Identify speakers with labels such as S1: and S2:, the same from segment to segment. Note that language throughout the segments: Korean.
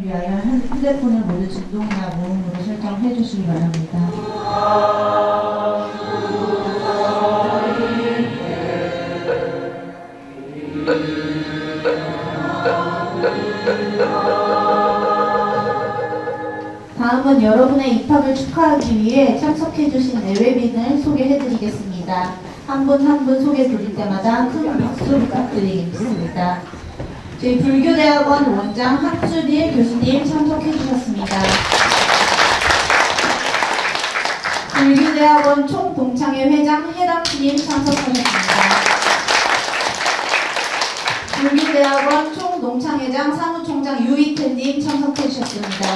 S1: 진행을 위하여 핸- 휴대폰을 모두 진동이나 모음으로 설정해 주시기 바랍니다. 다음은 여러분의 입학을 축하하기 위해 참석해 주신 내외빈을 소개해 드리겠습니다. 한 분 한 분 소개 드릴 때마다 큰 박수 부탁드리겠습니다. 저희 불교대학원 원장 한수일 교수님 참석해 주셨습니다. 불교대학원 총동창회 회장 해담수님 참석하셨습니다. 불교대학원 총농창회장 사무총장 유이태님 참석해 주셨습니다.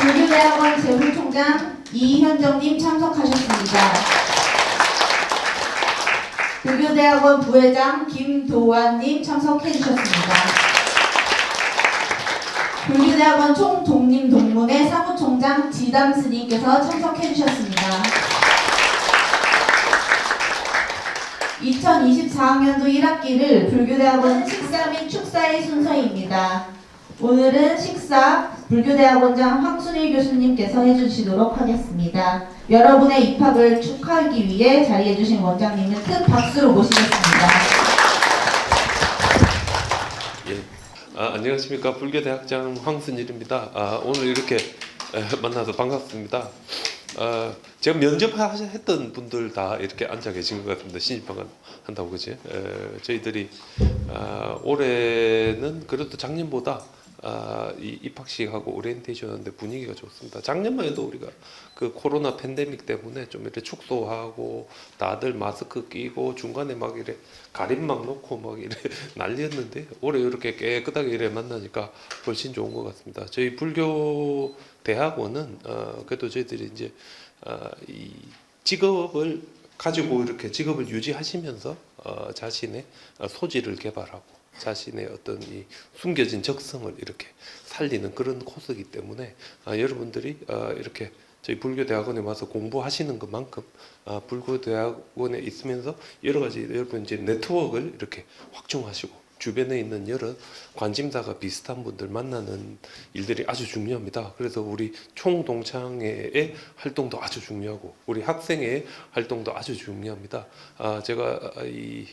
S1: 불교대학원 재무총장 이현정님 참석하셨습니다. 불교대학원 부회장 김도환님 참석해 주셨습니다. 불교대학원 총독립 동문회 사무총장 지담 스님께서 참석해 주셨습니다. 2024학년도 1학기를 불교대학원 식사 및 축사의 순서입니다. 오늘은 식사 불교대학원장 황순일 교수님께서 해주시도록 하겠습니다. 여러분의 입학을 축하하기 위해 자리해주신 원장님을 큰 박수로 모시겠습니다.
S2: 예. 아, 안녕하십니까 불교대학장 황순일입니다. 아, 오늘 이렇게 에, 만나서 반갑습니다. 아, 제가 면접했던 분들 다 이렇게 앉아 계신 것 같습니다. 신입학원 한다고 그지? 에, 저희들이 아, 올해는 그래도 작년보다 아, 이 입학식하고 오리엔테이션 하는데 분위기가 좋습니다. 작년만 해도 우리가 그 코로나 팬데믹 때문에 좀 이렇게 축소하고 다들 마스크 끼고 중간에 막 이래 가림막 놓고 막 이래 난리였는데 올해 이렇게 깨끗하게 이래 만나니까 훨씬 좋은 것 같습니다. 저희 불교 대학원은 어, 그래도 저희들이 이제 어, 이 직업을 가지고 이렇게 직업을 유지하시면서 어, 자신의 어, 소질을 개발하고 자신의 어떤 이 숨겨진 적성을 이렇게 살리는 그런 코스이기 때문에 아, 여러분들이 어, 이렇게 저희 불교 대학원에 와서 공부하시는 것만큼 아, 불교 대학원에 있으면서 여러 가지 여러분 이제 네트워크를 이렇게 확충하시고 주변에 있는 여러 관심사가 비슷한 분들 만나는 일들이 아주 중요합니다. 그래서 우리 총동창회의 활동도 아주 중요하고 우리 학생의 활동도 아주 중요합니다. 아, 제가 이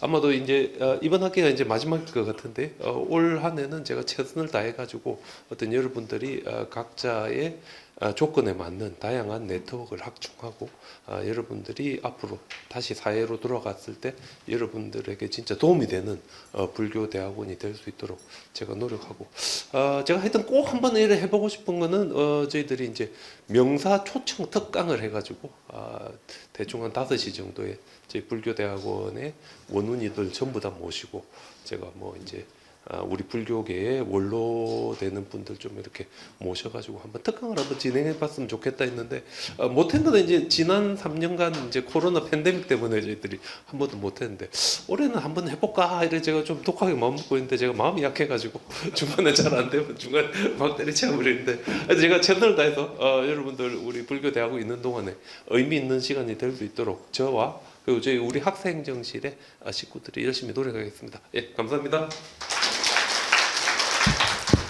S2: 아마도 이제 어, 이번 학기가 이제 마지막일 것 같은데 어, 올 한해는 제가 최선을 다해 가지고 어떤 여러분들이 어, 각자의 어, 조건에 맞는 다양한 네트워크를 확충하고 아, 여러분들이 앞으로 다시 사회로 돌아갔을 때 여러분들에게 진짜 도움이 되는 어, 불교 대학원이 될 수 있도록 제가 노력하고 어, 제가 하여튼 꼭 한번 일을 해보고 싶은 거는 어, 저희들이 이제 명사 초청 특강을 해가지고 아, 대충 한 5시 정도에 저희 불교 대학원의 원훈이들 전부 다 모시고 제가 뭐 이제 아, 우리 불교계의 원로 되는 분들 좀 이렇게 모셔가지고 한번 특강을 한번 진행해 봤으면 좋겠다 했는데 어, 못한 거는 이제 지난 3년간 이제 코로나 팬데믹 때문에 저희들이 한 번도 못했는데 올해는 한번 해볼까 이래 제가 좀 독하게 마음 먹고 있는데 제가 마음이 약해가지고 중간에 잘 안 되면 중간에 막 때리쳐 버리는데 제가 최선을 다해서 어, 여러분들 우리 불교 대학원 있는 동안에 의미 있는 시간이 될 수 있도록 저와 그리고 저희 우리 학생정실의 아, 식구들이 열심히 노력하겠습니다. 예, 감사합니다.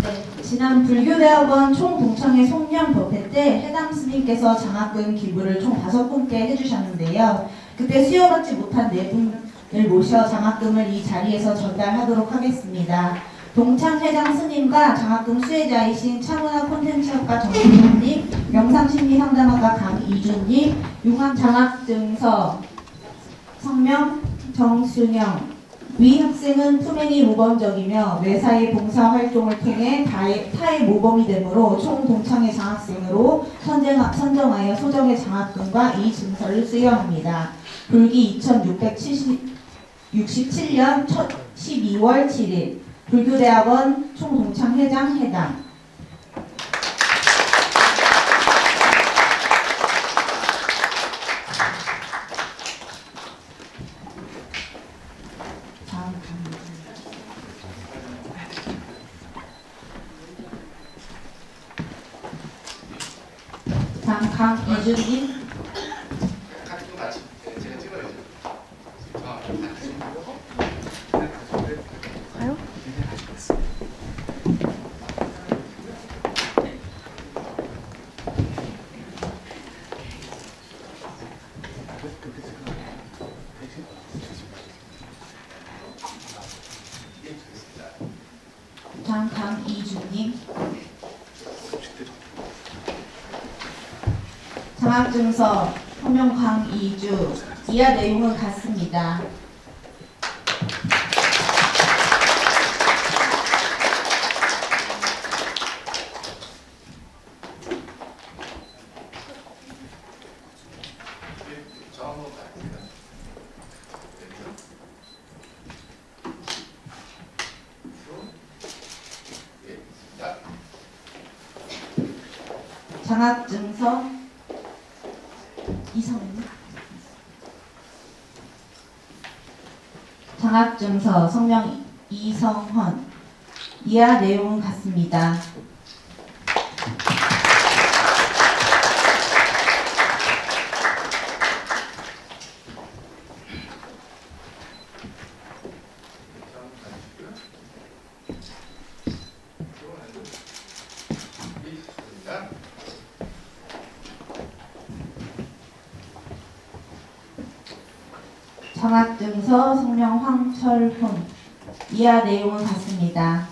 S1: 네, 지난 불교대학원 총동창회 송년 법회 때 해당 스님께서 장학금 기부를 총 다섯 분께 해주셨는데요. 그때 수여받지 못한 네 분을 모셔 장학금을 이 자리에서 전달하도록 하겠습니다. 동창 회장 스님과 장학금 수혜자이신 차문화 콘텐츠학과 정수님, 명상심리상담학과 강이준님, 융합 장학증서 성명 정순영 위 학생은 투명이 모범적이며 매사의 봉사 활동을 통해 타의, 타의 모범이 되므로 총 동창회 장학생으로 선정, 선정하여 소정의 장학금과 이 증서를 수여합니다. 불기 2667년 12월 7일 불교대학원 총동창회장 회담
S3: 二
S4: 十一。
S1: 장학증서 서명 강이주, 이하 내용은 같습니다. 장학증서 이성훈 장학증서 성명 이성헌 이하 내용은 같습니다.
S3: 다음 가시고요. 이거는 예, 있습니다.
S1: 장학증서 성명 황철훈 이하 내용은 같습니다.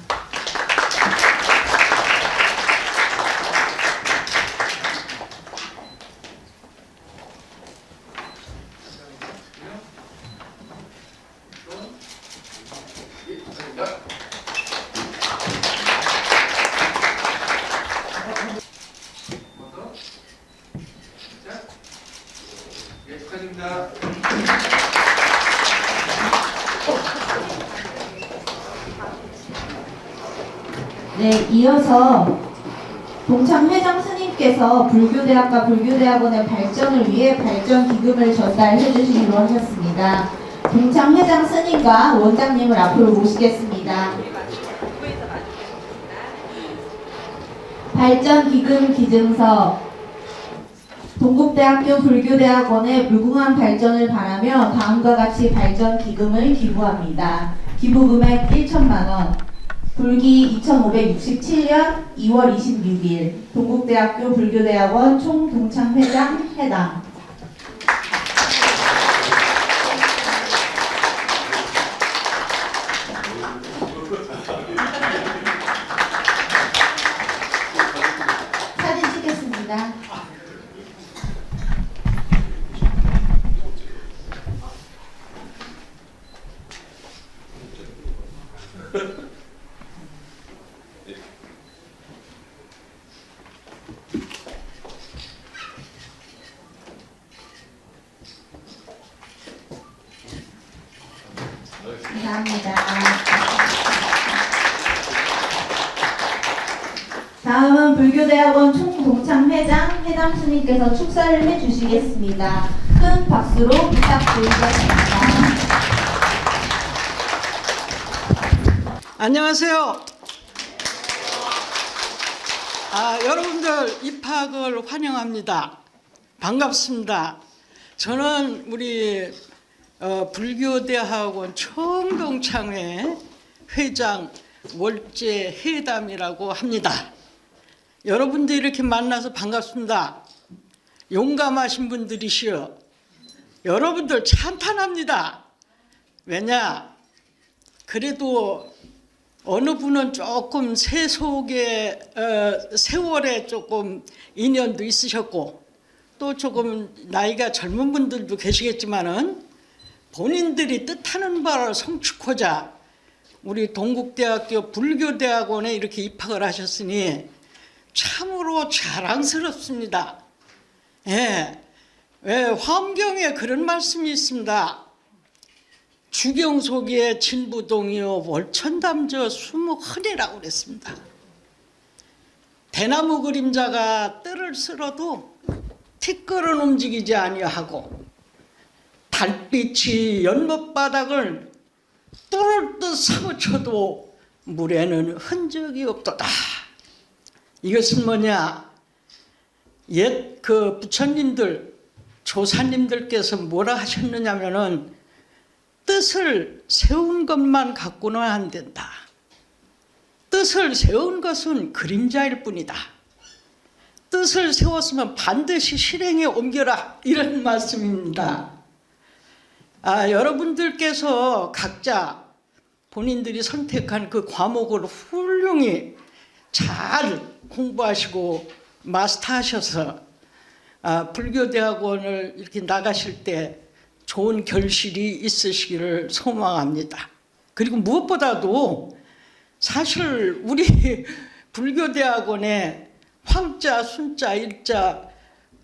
S3: 예, 축하드립니다.
S1: 네, 이어서 동창 회장 스님께서 불교대학과 불교대학원의 발전을 위해 발전 기금을 전달해 주시기로 하셨습니다. 동창 회장 스님과 원장님을 앞으로 모시겠습니다. 발전 기금 기증서 동국대학교 불교대학원의 무궁한 발전을 바라며 다음과 같이 발전 기금을 기부합니다. 기부 금액 1천만 원. 불기 2567년 2월 26일 동국대학교 불교대학원 총동창회장 해당 사진 찍겠습니다. 다음은 불교대학원 총동창회장 해담 스님께서 축사를 해주시겠습니다. 큰 박수로 부탁드리겠습니다.
S5: 안녕하세요. 아, 여러분들 입학을 환영합니다. 반갑습니다. 저는 우리 어, 불교대학원 청동창회 회장 월제 회담이라고 합니다. 여러분들 이렇게 만나서 반갑습니다. 용감하신 분들이시여. 여러분들 찬탄합니다. 왜냐? 그래도 어느 분은 조금 세속의 어, 세월에 조금 인연도 있으셨고 또 조금 나이가 젊은 분들도 계시겠지만은 본인들이 뜻하는 바를 성취코자 우리 동국대학교 불교대학원에 이렇게 입학을 하셨으니 참으로 자랑스럽습니다. 예, 예 환경에 그런 말씀이 있습니다. 주경 속에 진부동이요 월천담저 수묵헌이라고 그랬습니다. 대나무 그림자가 뜰을 쓸어도 티끌은 움직이지 아니하고 달빛이 연못바닥을 뚫을 듯 사무쳐도 물에는 흔적이 없도다. 이것은 뭐냐? 옛 그 부처님들 조사님들께서 뭐라 하셨느냐면은 뜻을 세운 것만 갖고는 안 된다. 뜻을 세운 것은 그림자일 뿐이다. 뜻을 세웠으면 반드시 실행에 옮겨라 이런 말씀입니다. 아, 여러분들께서 각자 본인들이 선택한 그 과목을 훌륭히 잘 공부하시고 마스터하셔서 아, 불교대학원을 이렇게 나가실 때 좋은 결실이 있으시기를 소망합니다. 그리고 무엇보다도 사실 우리 불교대학원의 황자, 순자, 일자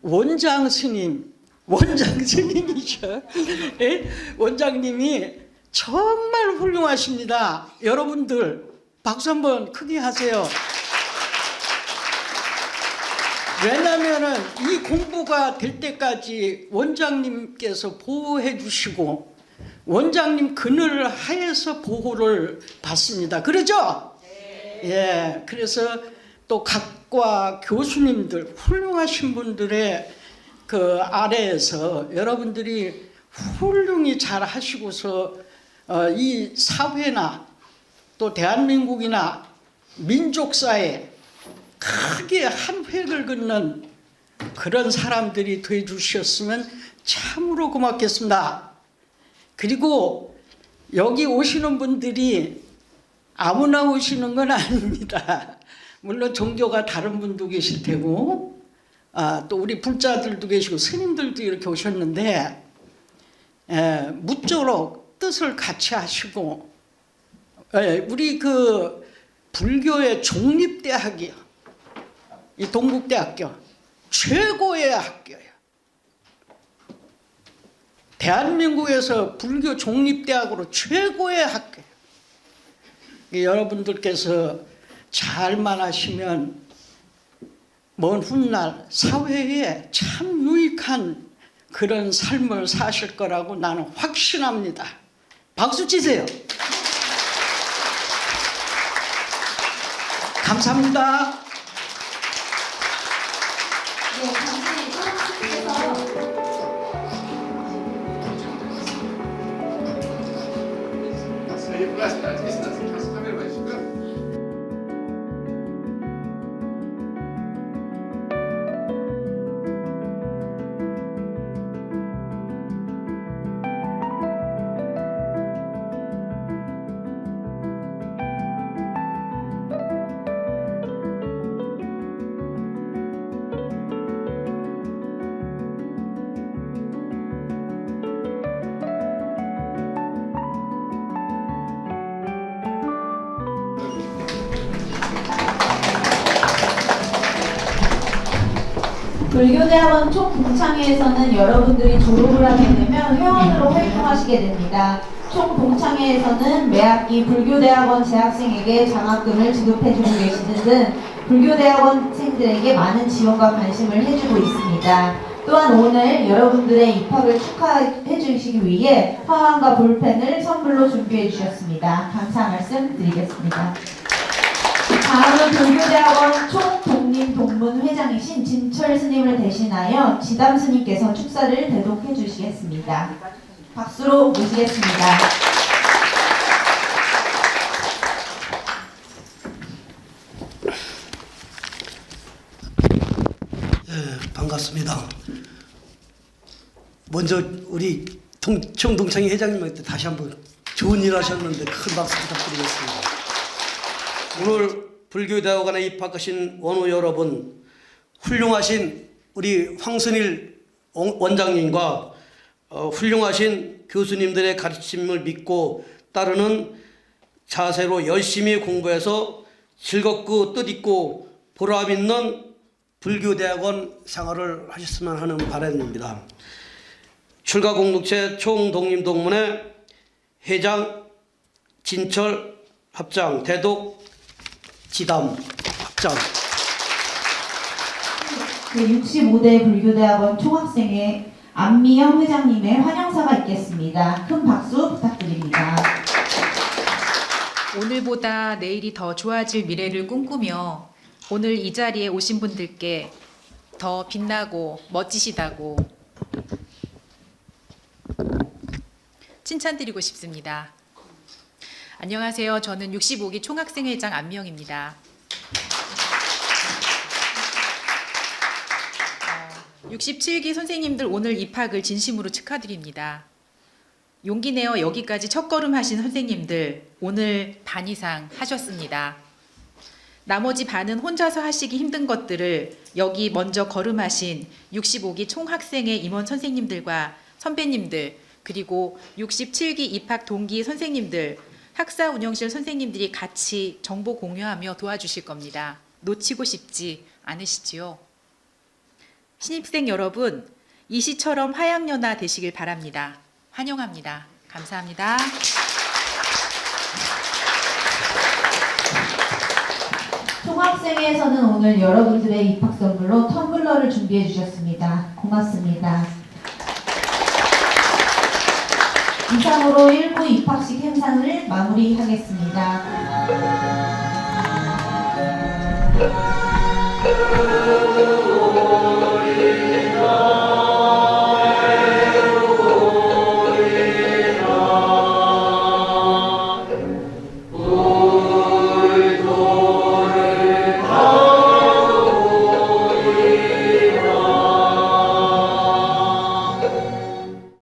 S5: 원장 스님, 원장 스님이죠. 예? 원장님이 정말 훌륭하십니다. 여러분들 박수 한번 크게 하세요. 왜냐면은 이 공부가 될 때까지 원장님께서 보호해 주시고 원장님 그늘 하에서 보호를 받습니다. 그러죠? 예. 그래서 또 각과 교수님들 훌륭하신 분들의 그 아래에서 여러분들이 훌륭히 잘 하시고서 어, 이 사회나 또 대한민국이나 민족사에 크게 한 획을 긋는 그런 사람들이 돼 주셨으면 참으로 고맙겠습니다. 그리고 여기 오시는 분들이 아무나 오시는 건 아닙니다. 물론 종교가 다른 분도 계실 테고, 아, 또 우리 불자들도 계시고 스님들도 이렇게 오셨는데, 에, 무쪼록 뜻을 같이 하시고, 에, 우리 그 불교의 종립대학이요. 이 동국대학교 최고의 학교예요. 대한민국에서 불교 종립대학으로 최고의 학교예요. 여러분들께서 잘만 하시면 먼 훗날 사회에 참 유익한 그런 삶을 사실 거라고 나는 확신합니다. 박수 치세요. 감사합니다.
S1: 불교대학원 총동창회에서는 여러분들이 졸업을 하게 되면 회원으로 활동하시게 됩니다. 총동창회에서는 매학기 불교대학원 재학생에게 장학금을 지급해주고 계시는 등 불교대학원생들에게 많은 지원과 관심을 해주고 있습니다. 또한 오늘 여러분들의 입학을 축하해 주시기 위해 화환과 볼펜을 선물로 준비해 주셨습니다. 감사 말씀 드리겠습니다. 다음은 불교대학원 총 독립동문 회장이신 진철 스님을 대신하여 지담 스님께서 축사를 대독해 주시겠습니다. 박수로 모시겠습니다.
S4: 예, 반갑습니다. 먼저 우리 동, 총동창회 회장님한테 다시 한번 좋은 일 하셨는데 큰 박수 부탁드리겠습니다. 오늘 불교대학원에 입학하신 원우 여러분, 훌륭하신 우리 황순일 원- 원장님과 어, 훌륭하신 교수님들의 가르침을 믿고 따르는 자세로 열심히 공부해서 즐겁고 뜻있고 보람 있는 불교대학원 생활을 하셨으면 하는 바람입니다. 출가공동체 총독립동문회 회장 진철 합장 대독 지담
S1: 네, 65대 불교대학원 총학생회 안미영 회장님의 환영사가 있겠습니다. 큰 박수 부탁드립니다.
S6: 오늘보다 내일이 더 좋아질 미래를 꿈꾸며 오늘 이 자리에 오신 분들께 더 빛나고 멋지시다고 칭찬드리고 싶습니다. 안녕하세요. 저는 65기 총학생회장 안명입니다. 어, 67기 선생님들 오늘 입학을 진심으로 축하드립니다. 용기 내어 여기까지 첫걸음 하신 선생님들 오늘 반 이상 하셨습니다. 나머지 반은 혼자서 하시기 힘든 것들을 여기 먼저 걸음하신 65기 총학생회 임원 선생님들과 선배님들 그리고 67기 입학 동기 선생님들 학사 운영실 선생님들이 같이 정보 공유하며 도와주실 겁니다. 놓치고 싶지 않으시지요? 신입생 여러분, 이 시처럼 화양연화 되시길 바랍니다. 환영합니다. 감사합니다.
S1: 총학생회에서는 오늘 여러분들의 입학 선물로 텀블러를 준비해 주셨습니다. 고맙습니다. 이상으로 1부 입학식 행사를 마무리하겠습니다.